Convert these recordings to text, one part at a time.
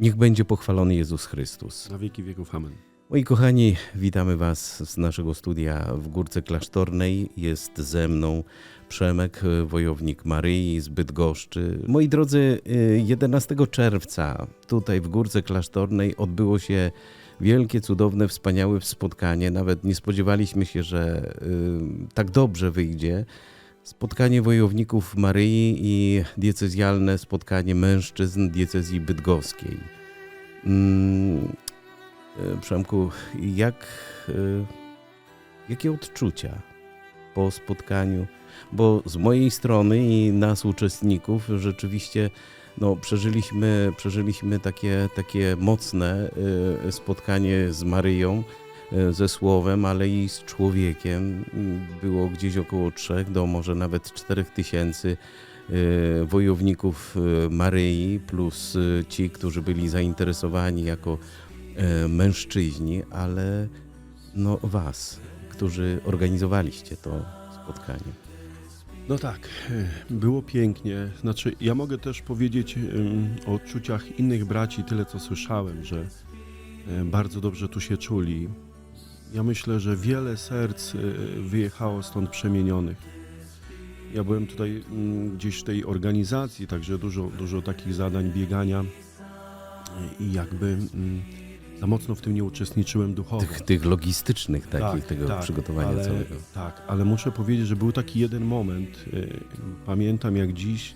Niech będzie pochwalony Jezus Chrystus. Na wieki wieków. Amen. Moi kochani, witamy Was z naszego studia w Górce Klasztornej. Jest ze mną Przemek, wojownik Maryi z Bydgoszczy. Moi drodzy, y, 11 czerwca tutaj w Górce Klasztornej odbyło się wielkie, cudowne, wspaniałe spotkanie. Nawet nie spodziewaliśmy się, że y, tak dobrze wyjdzie. Spotkanie wojowników Maryi i diecezjalne spotkanie mężczyzn diecezji bydgoskiej. Mm, E, Przemku, jak, e, jakie odczucia po spotkaniu? Bo z mojej strony i nas uczestników rzeczywiście no, przeżyliśmy, przeżyliśmy takie, takie mocne e, spotkanie z Maryją, ze Słowem, ale i z człowiekiem. Było gdzieś około trzech do może nawet czterech tysięcy e, wojowników e, Maryi, plus e, ci, którzy byli zainteresowani jako e, mężczyźni, ale no was, którzy organizowaliście to spotkanie. No tak, e, było pięknie. Znaczy, ja mogę też powiedzieć o odczuciach innych braci, tyle co słyszałem, że e, bardzo dobrze tu się czuli. Ja myślę, że wiele serc e, wyjechało stąd przemienionych. Ja byłem tutaj mm, gdzieś w tej organizacji, także dużo, dużo takich zadań, biegania e, i jakby mm, za mocno w tym nie uczestniczyłem duchowo. Tych, tych logistycznych takich, tego przygotowania ale, całego. Tak, ale muszę powiedzieć, że był taki jeden moment, y, pamiętam jak dziś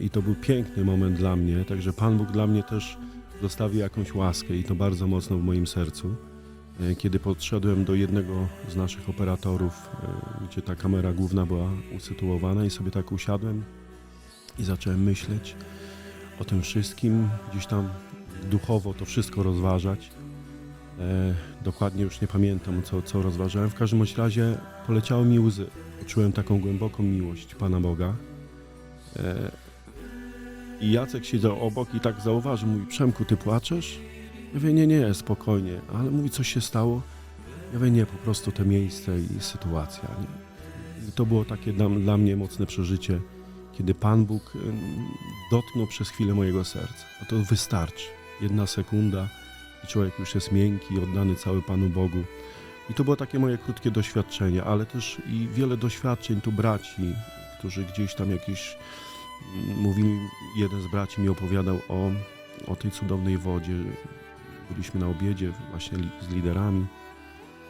i to był piękny moment dla mnie, także Pan Bóg dla mnie też zostawił jakąś łaskę i to bardzo mocno w moim sercu. Y, Kiedy podszedłem do jednego z naszych operatorów, y, gdzie ta kamera główna była usytuowana i sobie tak usiadłem i zacząłem myśleć o tym wszystkim, gdzieś tam duchowo to wszystko rozważać. E, dokładnie już nie pamiętam, co, co rozważałem. W każdym razie poleciały mi łzy. Poczułem taką głęboką miłość Pana Boga. E, I Jacek siedział obok i tak zauważył, mówi, Przemku, ty płaczesz? Ja mówię, nie, nie, spokojnie. Ale mówi, coś się stało? Ja mówię, nie, po prostu te miejsce i sytuacja. Nie? To było takie dla, dla mnie mocne przeżycie, kiedy Pan Bóg dotknął przez chwilę mojego serca. A to wystarczy. Jedna sekunda i człowiek już jest miękki, oddany cały Panu Bogu. I to było takie moje krótkie doświadczenie, ale też i wiele doświadczeń tu braci, którzy gdzieś tam jakieś mm, mówili, jeden z braci mi opowiadał o, o tej cudownej wodzie. Byliśmy na obiedzie właśnie z liderami.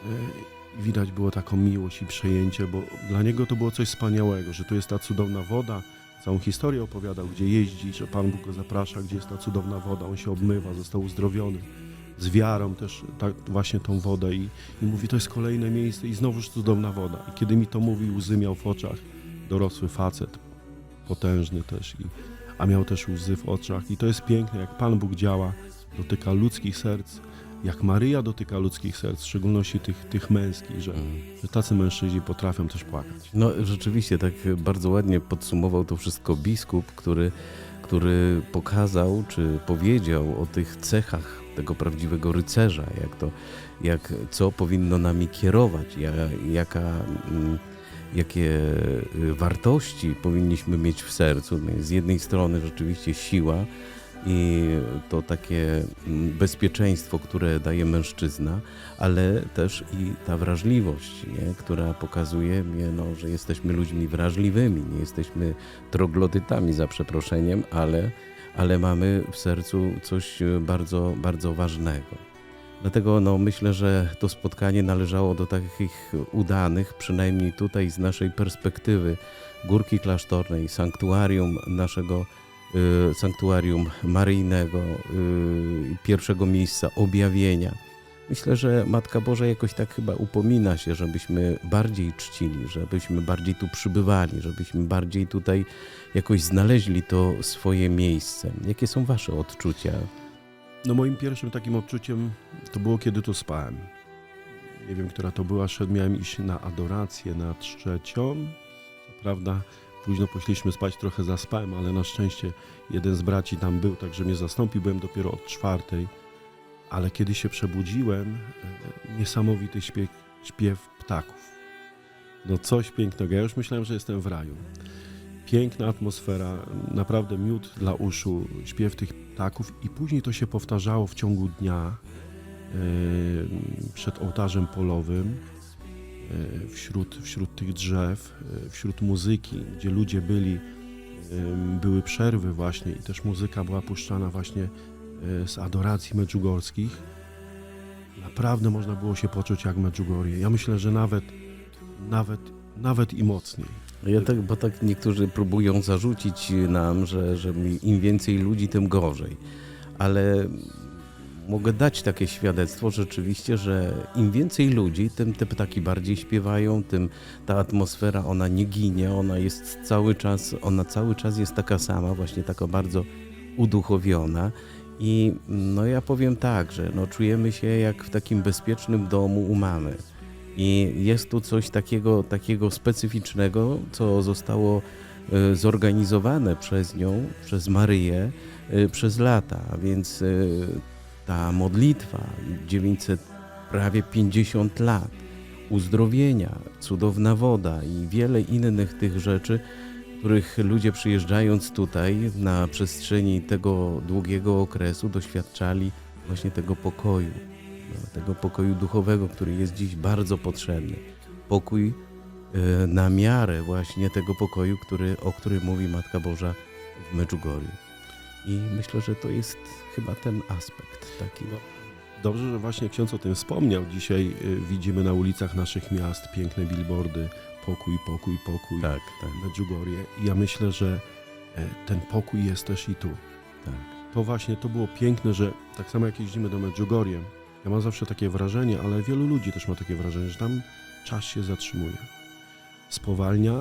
E, Widać było taką miłość i przejęcie, bo dla niego to było coś wspaniałego, że tu jest ta cudowna woda, całą historię opowiadał, gdzie jeździ, że Pan Bóg go zaprasza, gdzie jest ta cudowna woda, on się obmywa, został uzdrowiony. Z wiarą też tak, właśnie tą wodę i, i mówi, to jest kolejne miejsce i znowuż cudowna woda. I kiedy mi to mówił, łzy miał w oczach, dorosły facet, potężny też, i, a miał też łzy w oczach. I to jest piękne, jak Pan Bóg działa, dotyka ludzkich serc, jak Maryja dotyka ludzkich serc, w szczególności tych, tych męskich, że, że tacy mężczyźni potrafią też płakać. No rzeczywiście, tak bardzo ładnie podsumował to wszystko biskup, który, który pokazał, czy powiedział o tych cechach tego prawdziwego rycerza, jak to, jak, co powinno nami kierować, ja, jaka, mm, jakie y, wartości powinniśmy mieć w sercu. No, Z jednej strony rzeczywiście siła i to takie mm, bezpieczeństwo, które daje mężczyzna, ale też i ta wrażliwość, nie? która pokazuje, mnie, no, że jesteśmy ludźmi wrażliwymi, nie jesteśmy troglodytami za przeproszeniem, ale, ale mamy w sercu coś e, bardzo, bardzo ważnego. Dlatego no, myślę, że to spotkanie należało do takich udanych, przynajmniej tutaj z naszej perspektywy Górki Klasztornej, sanktuarium naszego sanktuarium maryjnego, y, pierwszego miejsca objawienia. Myślę, że Matka Boża jakoś tak chyba upomina się, żebyśmy bardziej czcili, żebyśmy bardziej tu przybywali, żebyśmy bardziej tutaj jakoś znaleźli to swoje miejsce. Jakie są Wasze odczucia? No moim pierwszym takim odczuciem to było, kiedy tu spałem. Nie wiem, która to była, szedł, miałem iść na adorację na trzecią. Co prawda późno poszliśmy spać, trochę zaspałem, ale na szczęście jeden z braci tam był, także mnie zastąpił, byłem dopiero od czwartej. Ale kiedy się przebudziłem, e, niesamowity śpiew, śpiew ptaków. No coś pięknego, ja już myślałem, że jestem w raju. Piękna atmosfera, naprawdę miód dla uszu, śpiew tych ptaków i później to się powtarzało w ciągu dnia e, przed ołtarzem polowym, wśród, wśród tych drzew, e, wśród muzyki, gdzie ludzie byli, e, były przerwy właśnie i też muzyka była puszczana właśnie e, z adoracji medjugorskich. Naprawdę można było się poczuć jak Medjugorje. Ja myślę, że nawet, nawet, nawet i mocniej. Ja tak, bo tak niektórzy próbują zarzucić nam, że, że im więcej ludzi, tym gorzej. Ale mogę dać takie świadectwo rzeczywiście, że im więcej ludzi, tym te ptaki bardziej śpiewają, tym ta atmosfera, ona nie ginie, ona jest cały czas, ona cały czas jest taka sama, właśnie taka bardzo uduchowiona. I no ja powiem tak, że no czujemy się jak w takim bezpiecznym domu u mamy. I jest tu coś takiego, takiego specyficznego, co zostało e, zorganizowane przez nią, przez Maryję, e, przez lata. Więc e, ta modlitwa 900, prawie 50 lat, uzdrowienia, cudowna woda i wiele innych tych rzeczy, których ludzie przyjeżdżając tutaj na przestrzeni tego długiego okresu doświadczali właśnie tego pokoju, no, tego pokoju duchowego, który jest dziś bardzo potrzebny. Pokój e, na miarę właśnie tego pokoju, który, o którym mówi Matka Boża w Medjugorju. I myślę, że to jest chyba ten aspekt taki. No, Dobrze, że właśnie ksiądz o tym wspomniał. Dzisiaj y, widzimy na ulicach naszych miast piękne billboardy pokój, pokój, pokój, tak, tak, Medjugorje. I ja myślę, że e, ten pokój jest też i tu. tak. To właśnie, to było piękne, że tak samo jak jeździmy do Medjugorje, ja mam zawsze takie wrażenie, ale wielu ludzi też ma takie wrażenie, że tam czas się zatrzymuje. Spowalnia,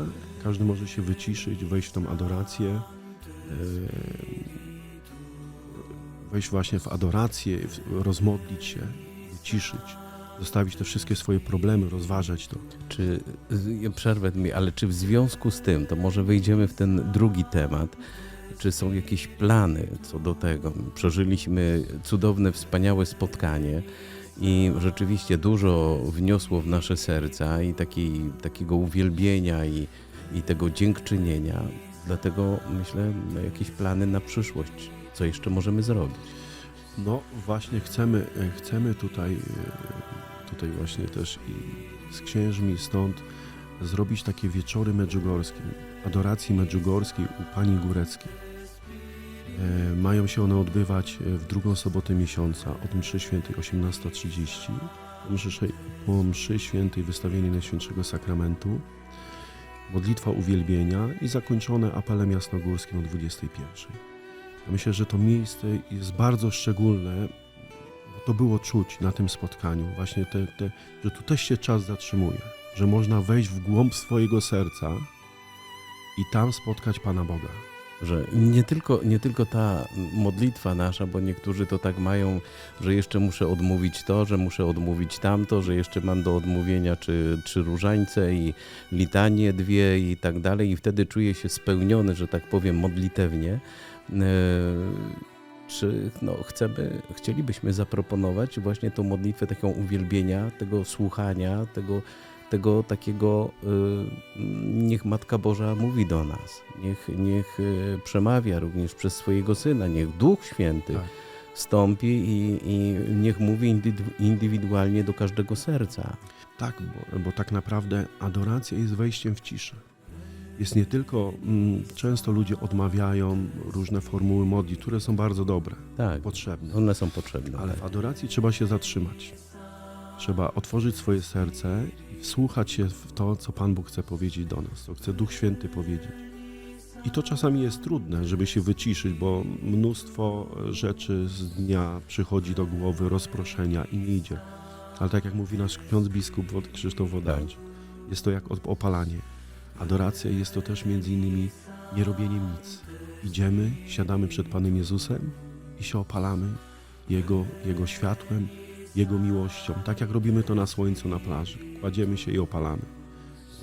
każdy może się wyciszyć, wejść w tą adorację, e, wejść właśnie w adorację, rozmodlić się, wyciszyć, zostawić te wszystkie swoje problemy, rozważać to. Czy, przerwę mi, ale czy w związku z tym, to może wejdziemy w ten drugi temat, czy są jakieś plany co do tego? Przeżyliśmy cudowne, wspaniałe spotkanie i rzeczywiście dużo wniosło w nasze serca i taki, takiego uwielbienia i, i tego dziękczynienia. Dlatego myślę, jakieś plany na przyszłość, co jeszcze możemy zrobić. No właśnie chcemy, chcemy tutaj, tutaj właśnie też i z księżmi stąd zrobić takie wieczory medjugorskie, adoracji medjugorskiej u Pani Góreckiej. E, Mają się one odbywać w drugą sobotę miesiąca od mszy świętej 18.30 po mszy, po mszy świętej wystawienie Najświętszego Sakramentu, modlitwa uwielbienia i zakończone apelem jasnogórskim o 21.00. Myślę, że to miejsce jest bardzo szczególne, bo to było czuć na tym spotkaniu, właśnie te, te, że tu też się czas zatrzymuje, że można wejść w głąb swojego serca i tam spotkać Pana Boga. Że nie tylko, nie tylko ta modlitwa nasza, bo niektórzy to tak mają, że jeszcze muszę odmówić to, że muszę odmówić tamto, że jeszcze mam do odmówienia czy, czy różańce i litanie dwie i tak dalej i wtedy czuję się spełniony, że tak powiem modlitewnie. E, Czy no, chcemy, chcielibyśmy zaproponować właśnie tą modlitwę taką uwielbienia, tego słuchania, tego, tego takiego, y, niech Matka Boża mówi do nas, niech, niech y, przemawia również przez swojego Syna, niech Duch Święty Tak. wstąpi i, i niech mówi indywidu- indywidualnie do każdego serca. Tak, bo, bo tak naprawdę adoracja jest wejściem w ciszę. Jest nie tylko, mm, często ludzie odmawiają różne formuły modlitw, które są bardzo dobre, Tak, potrzebne. one są potrzebne. Ale tak. w adoracji trzeba się zatrzymać. Trzeba otworzyć swoje serce i wsłuchać się w to, co Pan Bóg chce powiedzieć do nas, co chce Duch Święty powiedzieć. I to czasami jest trudne, żeby się wyciszyć, bo mnóstwo rzeczy z dnia przychodzi do głowy, rozproszenia i nie idzie. Ale tak jak mówi nasz ksiądz biskup Krzysztof Wodarczyk, jest to jak opalanie. Adoracja jest to też między innymi nie robienie nic. Idziemy, siadamy przed Panem Jezusem i się opalamy Jego, Jego światłem, Jego miłością, tak jak robimy to na słońcu na plaży. Kładziemy się i opalamy.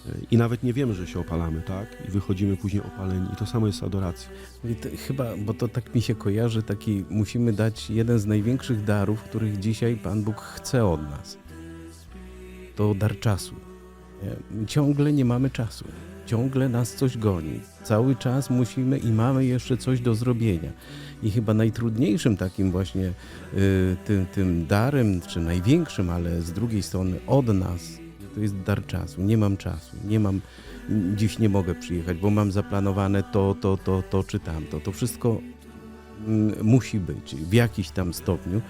E, I nawet nie wiemy, że się opalamy, tak? I wychodzimy później opaleni. I to samo jest to, chyba, bo to tak mi się kojarzy, taki musimy dać jeden z największych darów, których dzisiaj Pan Bóg chce od nas. To dar czasu. Ciągle nie mamy czasu. Ciągle nas coś goni. Cały czas musimy i mamy jeszcze coś do zrobienia. I chyba najtrudniejszym takim właśnie y, tym, tym darem, czy największym, ale z drugiej strony od nas, to jest dar czasu. Nie mam czasu, nie mam, dziś nie mogę przyjechać, bo mam zaplanowane to, to, to, to czy tamto. To wszystko mm, musi być w jakiś tam stopniu,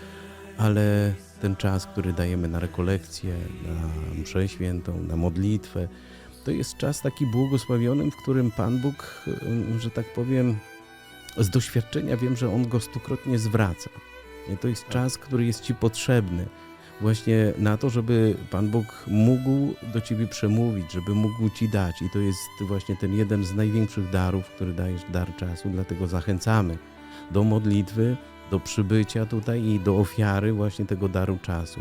ale ten czas, który dajemy na rekolekcję, na mszę świętą, na modlitwę, to jest czas taki błogosławiony, w którym Pan Bóg, y, że tak powiem, z doświadczenia wiem, że On go stukrotnie zwraca. I to jest czas, który jest Ci potrzebny właśnie na to, żeby Pan Bóg mógł do Ciebie przemówić, żeby mógł Ci dać. I to jest właśnie ten jeden z największych darów, który dajesz, dar czasu. Dlatego zachęcamy do modlitwy, do przybycia tutaj i do ofiary właśnie tego daru czasu.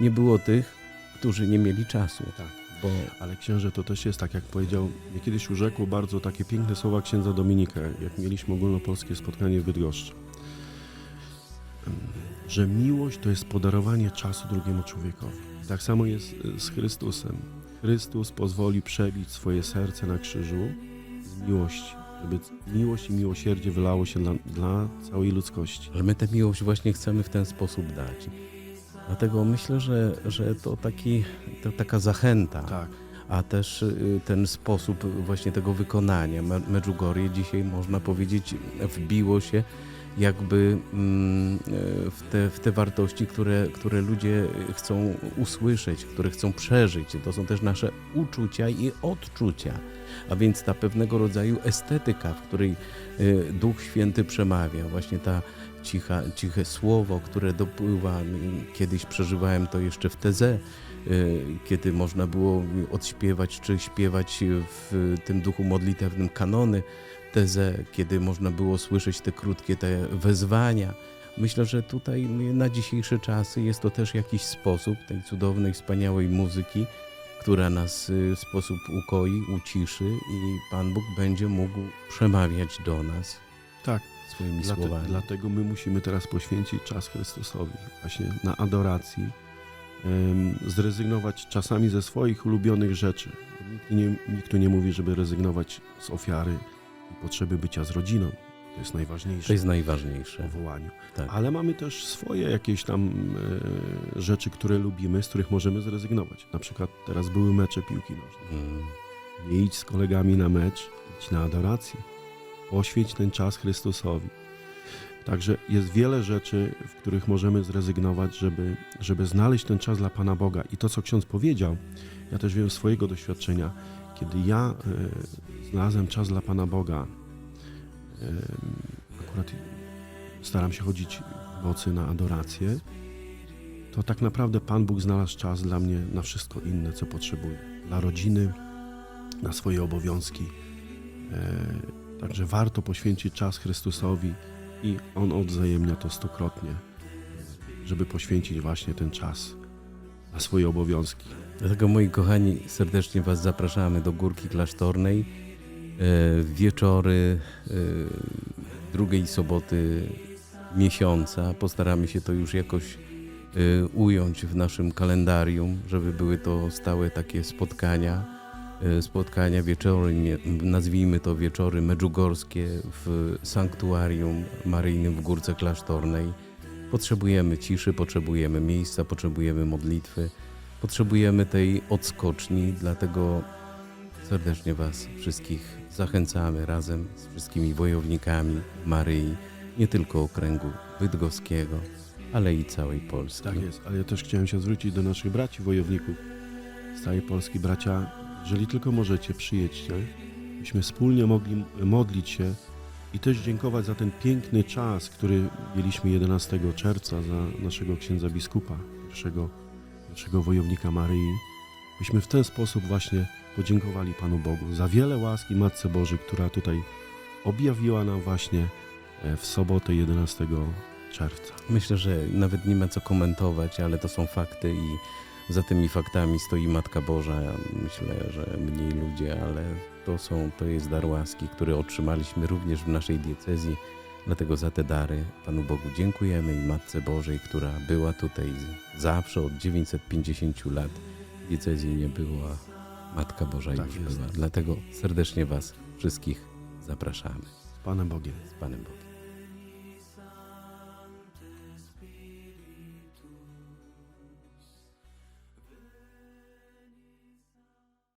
Nie było tych, którzy nie mieli czasu, Tak. bo Ale księże to też jest, tak jak powiedział, mnie kiedyś urzekło bardzo takie piękne słowa księdza Dominika, jak mieliśmy ogólnopolskie spotkanie w Bydgoszczy. Że miłość to jest podarowanie czasu drugiemu człowiekowi. Tak samo jest e, z Chrystusem. Chrystus pozwoli przebić swoje serce na krzyżu z miłości, żeby miłość i miłosierdzie wylało się dla, dla całej ludzkości. że my tę miłość właśnie chcemy w ten sposób dać. Dlatego myślę, że, że to, taki, to taka zachęta, Tak. a też y, ten sposób właśnie tego wykonania. Me- Medjugorje dzisiaj można powiedzieć wbiło się jakby mm, e, w te, w te wartości, które, które ludzie chcą usłyszeć, które chcą przeżyć. To są też nasze uczucia i odczucia, a więc ta pewnego rodzaju estetyka, w której y, Duch Święty przemawia, właśnie ta cicha, ciche słowo, które dopływa. Kiedyś przeżywałem to jeszcze w teze, kiedy można było odśpiewać czy śpiewać w tym duchu modlitewnym kanony tezę, kiedy można było słyszeć te krótkie te wezwania. Myślę, że tutaj na dzisiejsze czasy jest to też jakiś sposób tej cudownej, wspaniałej muzyki, która nas y, w sposób ukoi, uciszy i Pan Bóg będzie mógł przemawiać do nas Tak. swoimi Dlate, słowami. dlatego my musimy teraz poświęcić czas Chrystusowi, właśnie na adoracji, zrezygnować czasami ze swoich ulubionych rzeczy. Nikt, nie, nikt tu nie mówi, żeby rezygnować z ofiary i potrzeby bycia z rodziną. To jest najważniejsze To jest najważniejsze. powołaniu. Tak. Ale mamy też swoje jakieś tam e, rzeczy, które lubimy, z których możemy zrezygnować. Na przykład teraz były mecze piłki nożnej. Mm. Nie idź z kolegami na mecz, idź na adorację. Poświęć ten czas Chrystusowi. Także jest wiele rzeczy, w których możemy zrezygnować, żeby, żeby znaleźć ten czas dla Pana Boga. I to, co ksiądz powiedział, ja też wiem z swojego doświadczenia, kiedy ja e, znalazłem czas dla Pana Boga, e, akurat staram się chodzić w nocy na adorację, to tak naprawdę Pan Bóg znalazł czas dla mnie na wszystko inne, co potrzebuję. Dla rodziny, na swoje obowiązki. E, także warto poświęcić czas Chrystusowi i On odwzajemnia to stukrotnie, żeby poświęcić właśnie ten czas na swoje obowiązki. Dlatego moi kochani, serdecznie Was zapraszamy do Górki Klasztornej. E, wieczory e, drugiej soboty miesiąca. Postaramy się to już jakoś e, ująć w naszym kalendarium, żeby były to stałe takie spotkania. Spotkania, wieczory, nazwijmy to wieczory medżugorskie w sanktuarium maryjnym w Górce Klasztornej. Potrzebujemy ciszy, potrzebujemy miejsca, potrzebujemy modlitwy. Potrzebujemy tej odskoczni, dlatego serdecznie Was wszystkich zachęcamy razem z wszystkimi wojownikami Maryi, nie tylko okręgu bydgoskiego, ale i całej Polski. Tak jest, ale ja też chciałem się zwrócić do naszych braci wojowników z całej Polski. Bracia, jeżeli tylko możecie, przyjedźcie, byśmy wspólnie mogli modlić się i też dziękować za ten piękny czas, który mieliśmy 11 czerwca za naszego księdza biskupa, pierwszego, pierwszego wojownika Maryi. Byśmy w ten sposób właśnie podziękowali Panu Bogu za wiele łaski Matce Bożej, która tutaj objawiła nam właśnie e, w sobotę 11 czerwca. Myślę, że nawet nie ma co komentować, ale to są fakty i za tymi faktami stoi Matka Boża. Myślę, że mniej ludzie, ale to, są, to jest dar łaski, który otrzymaliśmy również w naszej diecezji. Dlatego za te dary Panu Bogu dziękujemy i Matce Bożej, która była tutaj zawsze od 950 lat. Diecezji nie była Matka Boża Tak już jest. była. Dlatego serdecznie Was wszystkich zapraszamy. Z Panem Bogiem. Z Panem Bogiem.